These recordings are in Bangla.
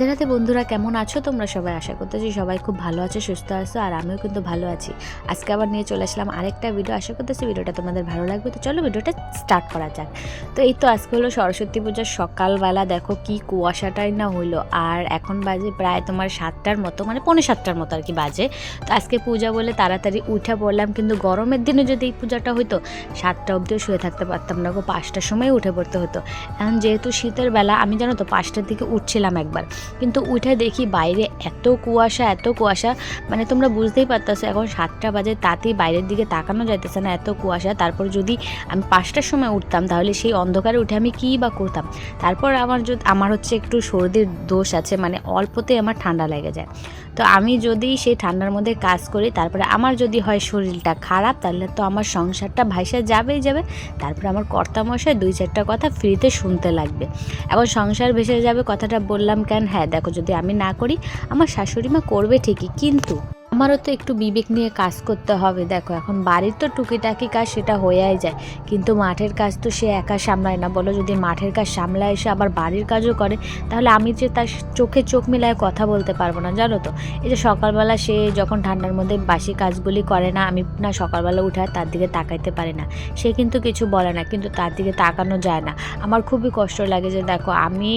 রাধে রাধে বন্ধুরা কেমন আছো? তোমরা সবাই আশা করতেছি সবাই খুব ভালো আছো, সুস্থ আছো, আর আমিও কিন্তু ভালো আছি। আজকে আবার নিয়ে চলে আসলাম আরেকটা ভিডিও আশা করতেছি ভিডিওটা তোমাদের ভালো লাগবে। তো চলো ভিডিওটা স্টার্ট করা যাক। তো এই তো আজকে হলো সরস্বতী পূজার সকালবেলা। দেখো কি কুয়াশাটাই না হইল। আর এখন বাজে প্রায় তোমার সাতটার মতো মানে পৌনে সাতটার মতো আর কি বাজে। তো আজকে পূজা বলে তাড়াতাড়ি উঠে পড়লাম। কিন্তু গরমের দিনে যদি এই পূজাটা হইতো, সাতটা অবধিও শুয়ে থাকতে পারতাম না গো। পাঁচটার সময় উঠে পড়তে হতো। এখন যেহেতু শীতের বেলা, আমি জানো তো পাঁচটার দিকে উঠছিলাম একবার। কিন্তু উঠে দেখি বাইরে এত কুয়াশা এত কুয়াশা। মানে তোমরা বুঝতেই পারতেছো, এখন সাতটা বাজে, তাতেই বাইরের দিকে তাকানো যাইতেছে না, এত কুয়াশা। তারপর যদি আমি পাঁচটার সময় উঠতাম, তাহলে সেই অন্ধকারে উঠে আমি কী বা করতাম? তারপর আমার যদি আমার হচ্ছে একটু সর্দির দোষ আছে মানে অল্পতেই আমার ঠান্ডা লেগে যায়। তো আমি যদি সেই ঠান্ডার মধ্যে কাজ করি, তারপরে আমার যদি হয় শরীরটা খারাপ, তাহলে তো আমার সংসারটা ভাইসা যাবেই যাবে। তারপরে আমার কর্তামশায় দুই চারটা কথা ফ্রিতে শুনতে লাগবে। এখন সংসার ভেসে যাবে, কথাটা বললাম কেন? হ্যাঁ দেখো যদি আমি না করি আমার শাশুড়ি মা করবে ঠিকই কিন্তু আমারও তো একটু বিবেক নিয়ে কাজ করতে হবে। দেখো, এখন বাড়ির তো টুকিটাকি কাজ সেটা হয়েই যায়। কিন্তু মাঠের কাজ তো সে একা সামলায় না। বলো, যদি মাঠের কাজ সামলায় এসে আবার বাড়ির কাজও করে, তাহলে আমি যে তার চোখে চোখ মিলায় কথা বলতে পারব না, জানো তো? এই যে সকালবেলা সে যখন ঠান্ডার মধ্যে বাসি কাজগুলি করে না, আমি না সকালবেলা উঠে তার দিকে তাকাইতে পারি না। সে কিন্তু কিছু বলে না, কিন্তু তার দিকে তাকানো যায় না। আমার খুবই কষ্ট লাগে যে, দেখো, আমি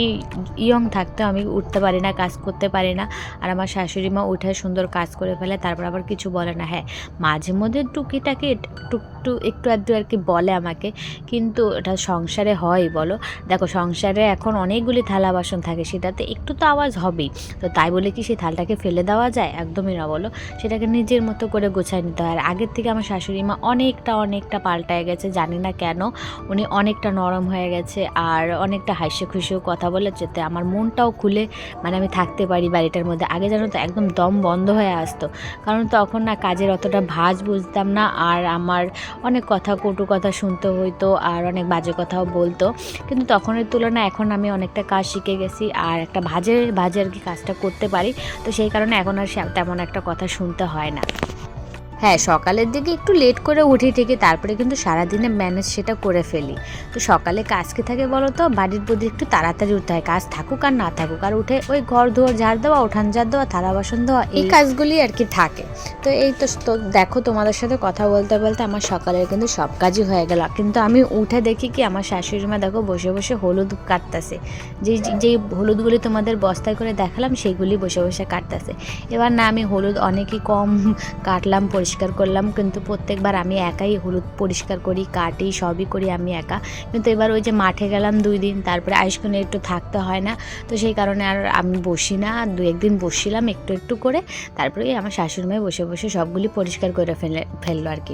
ইয়ং থাকতে আমি উঠতে পারি না, কাজ করতে পারি না। আর আমার শাশুড়ি মা উঠে সুন্দর কাজ করে ফেলে তারপর আবার কিছু বলে না। হ্যাঁ মাঝে মধ্যে টুকিটাকি টুকটু একটু আধটু আর কি বলে আমাকে, কিন্তু এটা সংসারে হয়, বলো। দেখো, সংসারে এখন অনেকগুলি থালা বাসন থাকে, সেটাতে একটু তো আওয়াজ হবেই। তো তাই বলে কি সেই থালটাকে ফেলে দেওয়া যায়? একদমই না, বলো। সেটাকে নিজের মতো করে গোছায় নিতে হয়। আর আগের থেকে আমার শাশুড়ি মা অনেকটা অনেকটা পাল্টায় গেছে, জানি না কেন। উনি অনেকটা নরম হয়ে গেছে আর অনেকটা হাসি খুশিও কথা বলে, যেতে আমার মনটাও খুলে। মানে আমি থাকতে পারি বাড়িটার মধ্যে। আগে জানো তো, একদম দম বন্ধ হয়ে আসতো। কারণ তখন না কাজের অতটা ভাজ বুঝতাম না আর আমার অনেক কথা কটু কথা শুনতে হইতো আর অনেক বাজে কথাও বলতো। কিন্তু তখনের তুলনায় এখন আমি অনেকটা কাজ শিখে গেছি আর একটা ভাজে ভাজে আর কি কাজটা করতে পারি। তো সেই কারণে এখন আর তেমন একটা কথা শুনতে হয় না। হ্যাঁ সকালের দিকে একটু লেট করে উঠি ঠিকই তারপরে কিন্তু সারাদিনে ম্যানেজ সেটা করে ফেলি। তো সকালে কাজ কি থাকে বলো তো বাড়ির প্রতি একটু তাড়াতাড়ি উঠতে হয় কাজ থাকুক আর না থাকুক। আর উঠে ওই ঘর ধোয়া ঝাড় দেওয়া উঠান ঝাড় দেওয়া থালা বাসন দেওয়া এই কাজগুলি আর কি থাকে। তো এই তো তো দেখো তোমাদের সাথে কথা বলতে বলতে আমার সকালের কিন্তু সব কাজই হয়ে গেল। কিন্তু আমি উঠে দেখি কি আমার শাশুড়ি মা দেখো বসে বসে হলুদ কাটতেছে। যেই যেই হলুদগুলি তোমাদের বস্তায় করে দেখালাম সেইগুলি বসে বসে কাটতেছে। এবার না আমি হলুদ অনেকই কম কাটলাম পরিষ্কার করলাম, কিন্তু প্রত্যেকবার আমি একাই হলুদ পরিষ্কার করি, কাটি সবই করি আমি একা। কিন্তু এবার ওই যে মাঠে গেলাম দুই দিন, তারপরে আইসকুনে একটু থাকতে হয় না, তো সেই কারণে আর আমি বসি না। দু একদিন বসছিলাম একটু একটু করে, তারপরে আমার শাশুড়ি মাই বসে বসে সবগুলি পরিষ্কার করে ফেলে, ফেলল আর কি।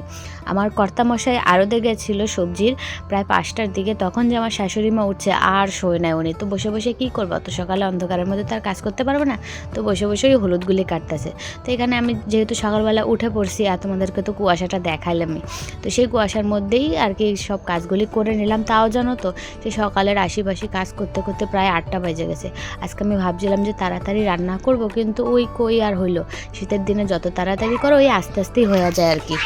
আমার কর্তামশাই আরও গেছিল সবজির, প্রায় পাঁচটার দিকে, তখন যে আমার শাশুড়ি মা উঠছে, আর শোয় নাই উনি। তো বসে বসে কী করব? অত সকালে অন্ধকারের মধ্যে তার কাজ করতে পারবে না। তো বসে বসে ওই হলুদগুলি কাটতেছে। তো এখানে আমি যেহেতু সকালবেলা উঠে পড়ছি আর তোমাদেরকে তো কুয়াশাটা দেখাইলামই। তো সেই কুয়াশার মধ্যেই আর কি সব কাজগুলি করে নিলাম। তাও জানো তো সে সকালের আশেপাশে কাজ করতে করতে প্রায় আটটা বেজে গেছে। আজকে আমি ভাবছিলাম যে তাড়াতাড়ি রান্না করব, কিন্তু ওই কই আর হইল। শীতের দিনে যত তাড়াতাড়ি করো, ওই আস্তে, আস্তেই হয়ে যায় আর কি।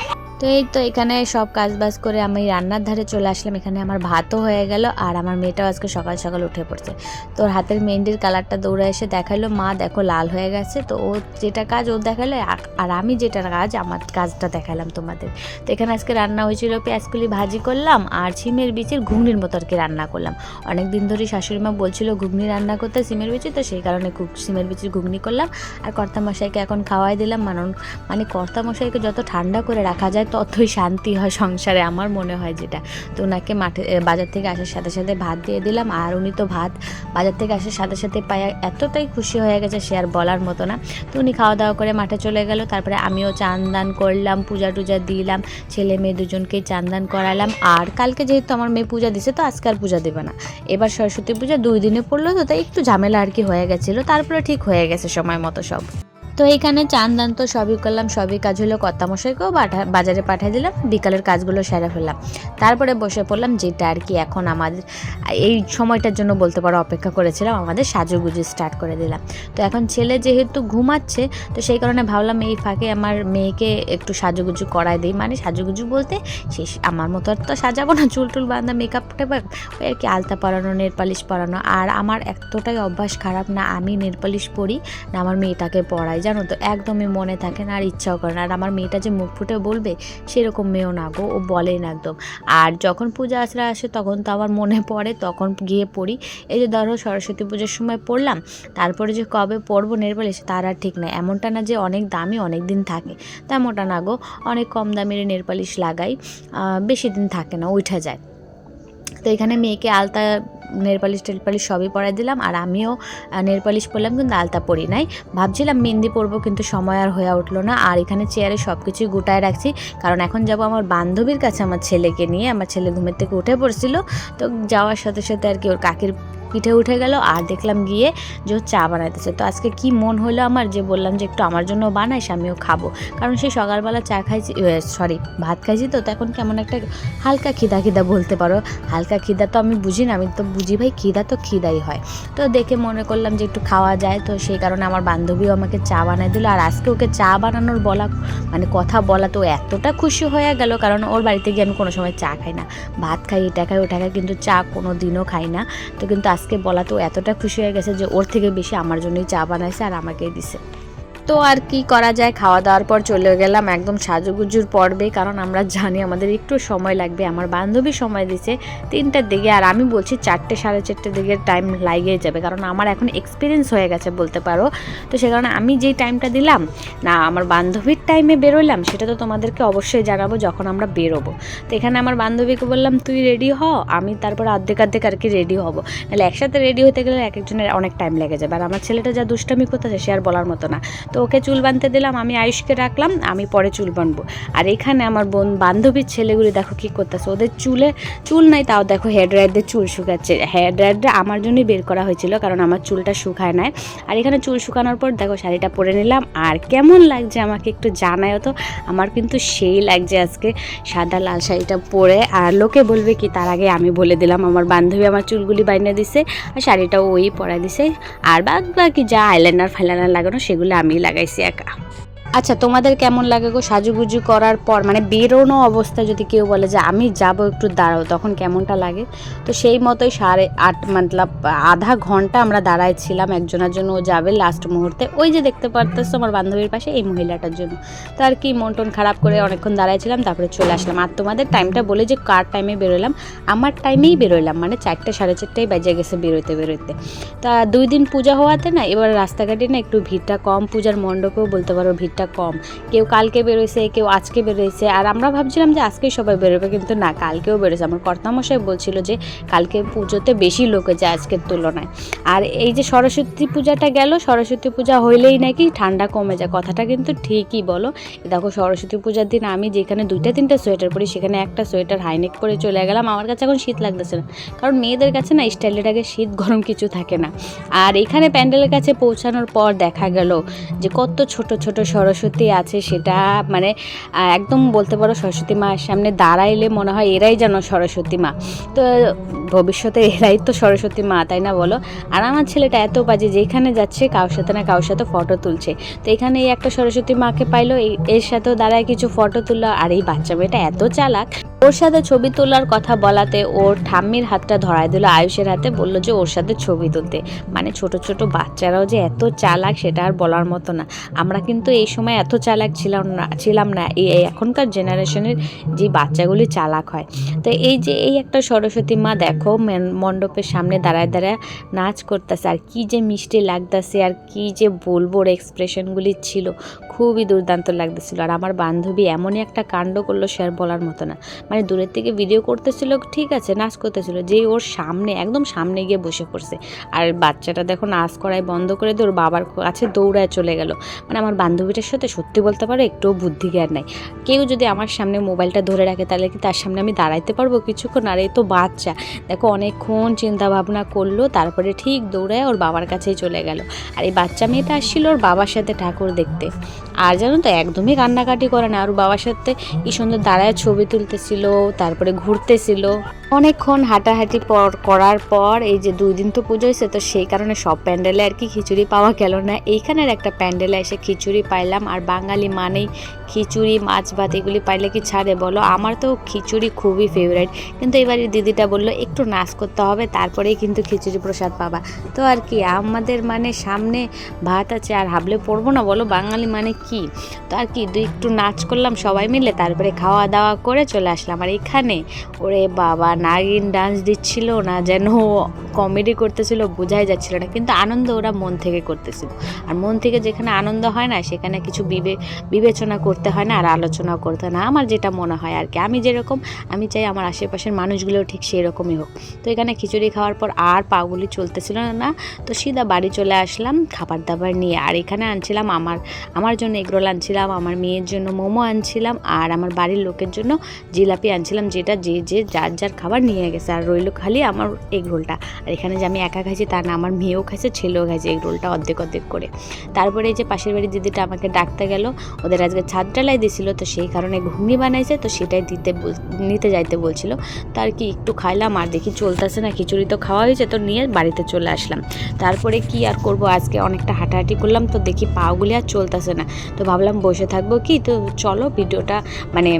তো এই তো এখানে সব কাজ বাজ করে আমি রান্নার ধারে চলে আসলাম। এখানে আমার ভাতও হয়ে গেল আর আমার মেয়েটাও আজকে সকাল সকাল উঠে পড়ছে। তোর হাতের মেহেন্দির কালারটা দৌড়ে এসে দেখাল, মা, দেখো, লাল হয়ে গেছে। তো ও যেটা কাজ ও দেখাল, আর- আমি যেটা কাজ, আমার কাজটা দেখালাম তোমাদের। তো এখানে আজকে রান্না হয়েছিল পেঁয়াজকুলি ভাজি করলাম আর সিমের বিচির ঘুগনির মতো আর কি রান্না করলাম। অনেক দিন ধরেই শাশুড়ি মা বলছিল ঘুগনি রান্না করতে সিমের বিচি তো সেই কারণে সিমের বিচির ঘুগনি করলাম। আর কর্তামশাইকে এখন খাওয়াই দিলাম। মানুষ মানে কর্তামশাইকে যত ঠান্ডা করে রাখা যায় ততই শান্তি হয় সংসারে, আমার মনে হয় যেটা। তো ওনাকে মাঠে বাজার থেকে আসার সাথে সাথে ভাত দিয়ে দিলাম, আর উনি তো ভাত বাজার থেকে আসার সাথে সাথে পায়া এতটাই খুশি হয়ে গেছে সে আর বলার মতো না। তো উনি খাওয়া দাওয়া করে মাঠে চলে গেল, তারপরে আমিও চান দান করলাম পূজা টুজা দিলাম, ছেলে মেয়ে দুজনকেই চান দান করালাম। আর কালকে যেহেতু আমার মেয়ে পূজা দিছে, তো আজকে আর পূজা দেবে না। এবার সরস্বতী পূজা দুই দিনে পড়ল, তো তাই একটু ঝামেলা আর কি হয়ে গেছিল তারপরে ঠিক হয়ে গেছে সময় মতো সব। তো এইখানে চান দান তো সবই করলাম, সবই কাজ হলো কর্তামশাইকেও বাজারে পাঠিয়ে দিলাম, বিকালের কাজগুলো সেরে ফেললাম। তারপরে বসে পড়লাম, যেটা আর কি এখন আমাদের, এই সময়টার জন্য বলতে পারো অপেক্ষা করেছিলাম, আমাদের সাজুগুজু স্টার্ট করে দিলাম। তো এখন ছেলে যেহেতু ঘুমাচ্ছে, তো সেই কারণে ভাবলাম এই ফাঁকে আমার মেয়েকে একটু সাজুগুজু করায় দিই। মানে সাজুগুজু বলতে, শেষ, আমার মতো আর তো সাজাবো না, চুল টুল বাঁধা মেকআপ ওই আর কি আলতা পরানো, নেল পালিশ পরানো। আর আমার এতটাই অভ্যাস খারাপ, না আমি নেল পালিশ পরি, না আমার মেয়েটাকে পড়াই। জানো তো, একদমই মনে থাকে না আর ইচ্ছাও করে না। আর আমার মেয়েটা যে মুখ ফুটে বলবে, সেরকম মেয়েও না গো, ও বলেই না একদম। আর যখন পূজা আশ্রা আসে, তখন তো আমার মনে পড়ে, তখন গিয়ে পড়ি। এই যে ধরো, সরস্বতী পুজোর সময় পড়লাম, তারপরে যে কবে পড়ব নেলপালিশ তার আর ঠিক না এমনটা না যে অনেক দামি অনেক দিন থাকে, তেমনটা না গো। অনেক কম দামের নেলপালিশ লাগাই বেশি দিন থাকে না, উঠে যায়। তো এখানে মেয়েকে আলতা নেলপালিশ টেলপালিশ সবই পরাই দিলাম আর আমিও নেলপালিশ পরলাম কিন্তু আলতা পরি নাই। ভাবছিলাম মেহেন্দি পরবো কিন্তু সময় আর হয়ে উঠল না আর এখানে চেয়ারে সব কিছুই গোটায় রাখছি। কারণ এখন যাব আমার বান্ধবীর কাছে, আমার ছেলেকে নিয়ে। আমার ছেলে ঘুমের থেকে উঠে পড়ছিল। তো যাওয়ার সাথে সাথে আর কি ওর কাকির পিঠে উঠে গেল আর দেখলাম গিয়ে যে চা বানাইতেছে। তো আজকে কি মন হলো আমার যে বললাম যে একটু আমার জন্য বানাইস আমিও খাব। কারণ সেই সকালবেলা চা খাইছি সরি ভাত খাইছি তো তখন কেমন একটা হালকা খিদা খিদা বলতে পারো। হালকা খিদা তো আমি বুঝি না, আমি তো বুঝি ভাই খিদা তো খিদাই হয়। তো দেখে মনে করলাম যে একটু খাওয়া যায়, তো সেই কারণে আমার বান্ধবীও আমাকে চা বানাই দিল। আর আজকে ওকে চা বানানোর বলা মানে কথা বলা তো এতটা খুশি হয়ে গেল, কারণ ওর বাড়িতে গিয়ে আমি কোনো সময় চা খাই না। ভাত খাই, এটা খাই, ওটা খাই, কিন্তু চা কোনো দিনও খাই না। তো কিন্তু আজকে বলা তো এতটা খুশি হয়ে গেছে যে ওর থেকে বেশি আমার জন্যই চা বানাইছে আর আমাকেই দিছে। তো আর কি করা যায়? খাওয়া দাওয়ার পর চলে গেলাম একদম সাজুগুজুর পর্বে। কারণ আমরা জানি আমাদের একটু সময় লাগবে। আমার বান্ধবী সময় দিছে তিনটার দিকে। আর আমি বলছি চারটে, সাড়ে চারটের দিকে টাইম লাগিয়ে যাবে। কারণ আমার এখন এক্সপিরিয়েন্স হয়ে গেছে বলতে পারো। তো সে কারণে আমি যেই টাইমটা দিলাম, না, আমার বান্ধবীর টাইমে বেরোলাম সেটা তো তোমাদেরকে অবশ্যই জানাব যখন আমরা বেরোবো। তো এখানে আমার বান্ধবীকে বললাম, তুই রেডি হ? আমি তারপর অর্ধেক অর্ধেক আর কি রেডি হব। নাহলে একসাথে রেডি হতে গেলে এক একজনের অনেক টাইম লেগে যাবে। আর আমার ছেলেটা যা দুষ্টামি করতেছে, সে আর বলার মতো না। তো ওকে চুল বাঁধতে দিলাম, আমি আয়ুষকে রাখলাম, আমি পরে চুল বানবো আর এখানে আমার বোন, বান্ধবীর ছেলেগুলি দেখো কী করতেছে, ওদের চুলে চুল নাই, তাও দেখো হেয়ার ড্রায়ারদের চুল শুকাচ্ছে। হেয়ার ড্রায়ারটা আমার জন্যই বের করা হয়েছিল, কারণ আমার চুলটা শুকায় নাই। আর এখানে চুল শুকানোর পর দেখো শাড়িটা পরে নিলাম, আর কেমন লাগছে আমাকে একটু জানায়ও তো, আমার কিন্তু সেই লাগছে আজকে সাদা লাল শাড়িটা পরে। আর লোকে বলবে কি, তার আগে আমি বলে দিলাম, আমার বান্ধবী আমার চুলগুলি বাইনে দিছে, আর শাড়িটাও ওই পরা দিছে। আর বাদ বাকি যা আইলাইনার ফাইলাইনার লাগানো, সেগুলো আমি লাগাইছি একা আচ্ছা তোমাদের কেমন লাগে গো সাজুগুজু করার পর? মানে বেরোনো অবস্থায় যদি কেউ বলে যে, আমি যাব একটু দাঁড়াও, তখন কেমনটা লাগে? তো সেই মতোই সাড়ে আট, মতলব আধা ঘণ্টা আমরা দাঁড়াইছিলাম একজনের জন্য, ও যাবে লাস্ট মুহূর্তে। ওই যে দেখতে পারতেছো আমার বান্ধবীর পাশে এই মহিলাটার জন্য। তো আর কি, মন টন খারাপ করে অনেকক্ষণ দাঁড়াইছিলাম, তারপরে চলে আসলাম। আর তোমাদের টাইমটা বলে যে, কার টাইমে বেরোলাম? আমার টাইমেই বেরোলাম মানে চারটে, সাড়ে চারটেই বেজে গেছে বেরোতে বেরোতে তা দুই দিন পূজা হওয়াতে না, এবার রাস্তাঘাটে না একটু ভিড়টা কম, পূজার মণ্ডপেও বলতে পারো ভিড়টা কম। কেউ কালকে বেরোইছে, কেউ আজকে বেরোইছে। আর আমরা ভাবছিলাম যে আজকেই সবাই বেরোবে, কিন্তু না, কালকেও বেরোছে আমার কর্তামশাই বলছিল যে কালকে পুজোতে বেশি লোক হয়েছে আজকের তুলনায়। আর এই যে সরস্বতী পূজাটা গেল, সরস্বতী পূজা হইলেই নাকি ঠান্ডা কমে যায়। কথাটা কিন্তু ঠিকই বলো। দেখো, সরস্বতী পূজার দিন আমি যেখানে দুইটা, তিনটা সোয়েটার পরি, সেখানে একটা সোয়েটার হাইনেক পরে চলে গেলাম। আমার কাছে এখন শীত লাগতেছে না। কারণ মেয়েদের কাছে না, স্টাইলের আগে শীত গরম কিছু থাকে না। আর এখানে প্যান্ডেলের কাছে পৌঁছানোর পর দেখা গেল যে কত ছোট ছোট সরস্বতী আছে সেটা মানে একদম বলতে পারো সরস্বতী মায়ের সামনে দাঁড়াইলে মনে হয় এরাই যেন সরস্বতী মা। তো ভবিষ্যতে এরাই তো সরস্বতী মা, তাই না বলো? আর আমার ছেলেটা এত বাজে যেখানে যাচ্ছে কারোর সাথে না কারোর সাথে ফটো তুলছে। তো এখানে এই একটা সরস্বতী মাকে পাইলো এর সাথেও দাঁড়ায় কিছু ফটো তুললো। আর এই বাচ্চা মেয়েটা এত চালাক, ওর সাথে ছবি তোলার কথা বলাতে ওর ঠাম্মির হাতটা ধরায় দিল আয়ুষের হাতে, বলল যে ওর সাথে ছবি তুলতে। মানে ছোট ছোট বাচ্চারাও যে এত চালাক, সেটা আর বলার মতো না। আমরা কিন্তু এই সময় এত চালাক ছিলাম না ছিলাম না এই এখনকার জেনারেশনের যে বাচ্চাগুলি চালাক হয়। তো এই যে, এই একটা সরস্বতী মা দেখো মণ্ডপের সামনে দাঁড়ায় দাঁড়ায় নাচ করতেছে। আর কি যে মিষ্টি লাগতেছে আর কি যে বলব ওর এক্সপ্রেশনগুলি ছিল, খুবই দুর্দান্ত লাগতেছিল। আর আমার বান্ধবী এমনই একটা কাণ্ড করল সে বলার মতো না। মানে দূরের থেকে ভিডিও করতেছিল, ঠিক আছে, নাচ করতেছিল যে ওর সামনে, একদম সামনে গিয়ে বসে পড়ছে। আর বাচ্চাটা দেখো নাচ করায় বন্ধ করে দিয়ে ওর বাবার কাছে দৌড়ায় চলে গেল। মানে আমার বান্ধবীটা সাথে সত্যি বলতে পারো একটুও বুদ্ধি জ্ঞান নাই। কেউ যদি আমার সামনে মোবাইলটা ধরে রাখে, তাহলে কি তার সামনে আমি দাঁড়াইতে পারব কিছুক্ষণ? আর, এই তো বাচ্চা। দেখো, অনেকক্ষণ চিন্তা ভাবনা করল, তারপরে ঠিক দৌড়ায় ওর বাবার কাছেই চলে গেল। আর এই বাচ্চা মেয়েটা আসছিল ওর বাবার সাথে ঠাকুর দেখতে। আর জানো তো, একদমই কান্নাকাটি করে না। আর বাবার সাথে কি সুন্দর দাঁড়ায় ছবি তুলতেছিল, তারপরে ঘুরতেছিল। অনেকক্ষণ হাঁটাহাঁটি পর, করার পর, এই যে দুই দিন তো পুজো হয়েছে, তো সেই কারণে সব প্যান্ডেলে আর কি খিচুড়ি পাওয়া গেল না। এইখানের একটা প্যান্ডেলে এসে খিচুড়ি পাইলাম। আর বাঙালি মানেই খিচুড়ি, মাছ ভাত, এগুলি পাইলে কি ছাড়ে বলো? আমার তো খিচুড়ি খুবই ফেভারিট কিন্তু এবারে দিদিটা বলল, একটু নাচ করতে হবে, তারপরেই কিন্তু খিচুড়ি প্রসাদ পাবা। তো আর কি, আমাদের মানে সামনে ভাত আছে, আর হাবলে পড়ব না বলো, বাঙালি মানে কি? তো আর কি দুই একটু নাচ করলাম সবাই মিলে, তারপরে খাওয়া দাওয়া করে চলে আসলাম। আর এখানে ওরে বাবা, নাগিন ডান্স দিচ্ছিল না, যেন কমেডি করতেছিল, বোঝাই যাচ্ছিল না। কিন্তু আনন্দ ওরা মন থেকে করতেছিল। আর মন থেকে যেখানে আনন্দ হয় না, সেখানে কিছু বিবে, বিবেচনা করতে হয় না আর আলোচনাও করতে হয় না। আমার যেটা মনে হয় আর কি, আমি যেরকম, আমি চাই আমার আশেপাশের মানুষগুলোও ঠিক সেই রকমই হোক। তো এখানে খিচুড়ি খাওয়ার পর আর পাগুলি চলতেছিল না, তো সিধা বাড়ি চলে আসলাম খাবার দাবার নিয়ে। আর এখানে আনছিলাম আমার আমার জন্য এগরোল আনছিলাম, আমার মেয়ের জন্য মোমো আনছিলাম, আর আমার বাড়ির লোকের জন্য জিলাপি আনছিলাম, যেটা যে যে যার যার খাবার নিয়ে গেছে। আর রইল খালি আমার এগরোলটা। আর এখানে যে আমি একা খাইছি তা না, আমার মেয়েও খাইছে, ছেলেও খাইছে এগরোলটা অর্ধেক অর্ধেক করে। তারপরে এই যে পাশের বাড়ির দিদিটা আমাকে ডাকতে গেল। ওদের আজকে ছাদ ডালাই দিছিল, তো সেই কারণে ঘুগনি বানাইছে, তো সেটাই দিতে নিতে যাইতে বলছিল। তো আর কি, একটু খাইলাম, আর দেখি চলতেছে না, খিচুড়ি তো খাওয়া হয়েছে, তো নিয়ে বাড়িতে চলে আসলাম। তারপরে কি আর করব, আজকে অনেকটা হাঁটাহাঁটি করলাম, তো দেখি পাগুলি আর চলতেছে না। তো ভাবলাম বসে থাকব কি, তো চলো ভিডিওটা মানে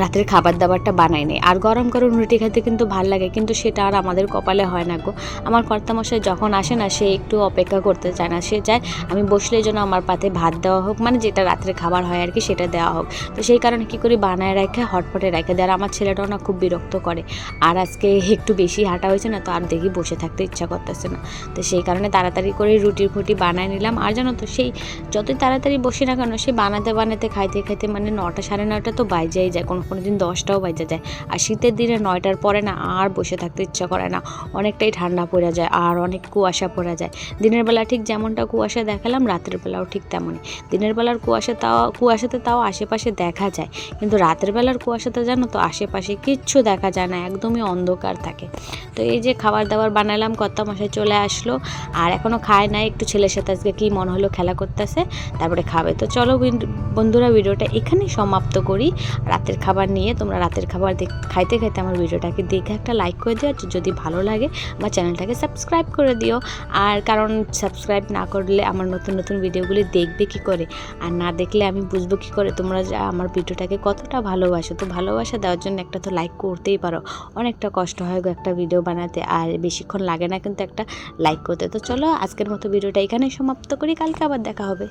রাতের খাবার দাবারটা বানাই নেই আর গরম গরম রুটি খেতে কিন্তু ভালো লাগে, কিন্তু সেটা আর আমাদের কপালে হয় না গো। আমার কর্তামশাই যখন আসে না, সে একটু অপেক্ষা করতে চায় না। সে চায় আমি বসলে যেন আমার পাতে ভাত দেওয়া হোক মানে যেটা রাত্রে খাবার হয় আর কি সেটা দেওয়া হোক। তো সেই কারণে কী করি, বানায় রেখে, হটপটে রেখে দেয়। আর আমার ছেলেটাও না খুব বিরক্ত করে। আর আজকে একটু বেশি হাঁটা হয়েছে না, তো আর দেখি বসে থাকতে ইচ্ছা করতেছে না। তো সেই কারণে তাড়াতাড়ি করে রুটির ফুটি বানায় নিলাম। আর জানো তো, সেই যতই তাড়াতাড়ি বসি না কেন, সে বানাতে বানাতে, খাইতে খাইতে মানে নটা সাড়ে নটা তো বাজেই যায়। কোনো কোনো দিন দশটাও বাজে যায়। আর শীতের দিনে নয়টার পরে না আর বসে থাকতে ইচ্ছা করে না। অনেকটাই ঠান্ডা পড়ে যায় আর অনেক কুয়াশা পড়ে যায়। দিনের বেলা ঠিক যেমনটা কুয়াশা দেখালাম, রাতের বেলাও ঠিক তেমনই। দিনের বেলার কুয়াশা তাও, কুয়াশাতে তাও আশেপাশে দেখা যায়। কিন্তু রাতের বেলার কুয়াশাতে জানো তো আশেপাশে কিচ্ছু দেখা যায় না, একদমই অন্ধকার থাকে। তো এই যে খাবার দাবার বানালাম, কর্তা মশাই চলে আসলো। আর এখনও খায় নাই, একটু ছেলের সাথে আজকে কী মনে হলো খেলা করতেছে, তারপরে খাবে। তো চলো বন্ধুরা, ভিডিওটা এখানেই সমাপ্ত করি। রাতের খাবার নিয়ে তোমরা রাতের খাবার খাইতে খাইতে আমার ভিডিওটাকে দেখে একটা লাইক করে দিও। যদি ভালো লাগে, আমার চ্যানেলটাকে সাবস্ক্রাইব করে দিও। আর কারণ সাবস্ক্রাইব না করলে আমার নতুন নতুন ভিডিওগুলি দেখবে কি করে? আর না দেখলে আমি বুঝব কি করে? তোমরা আমার ভিডিওটাকে কতটা ভালোবাসো? তো ভালোবাসা দেওয়ার জন্য একটা তো লাইক করতেই পারো। অনেকটা কষ্ট হয় একটা ভিডিও বানাতে। আর বেশিক্ষণ লাগে না কিন্তু একটা লাইক করতে। তো চলো আজকের মতো ভিডিওটা এখানেই সমাপ্ত করি। কালকে আবার দেখা হবে।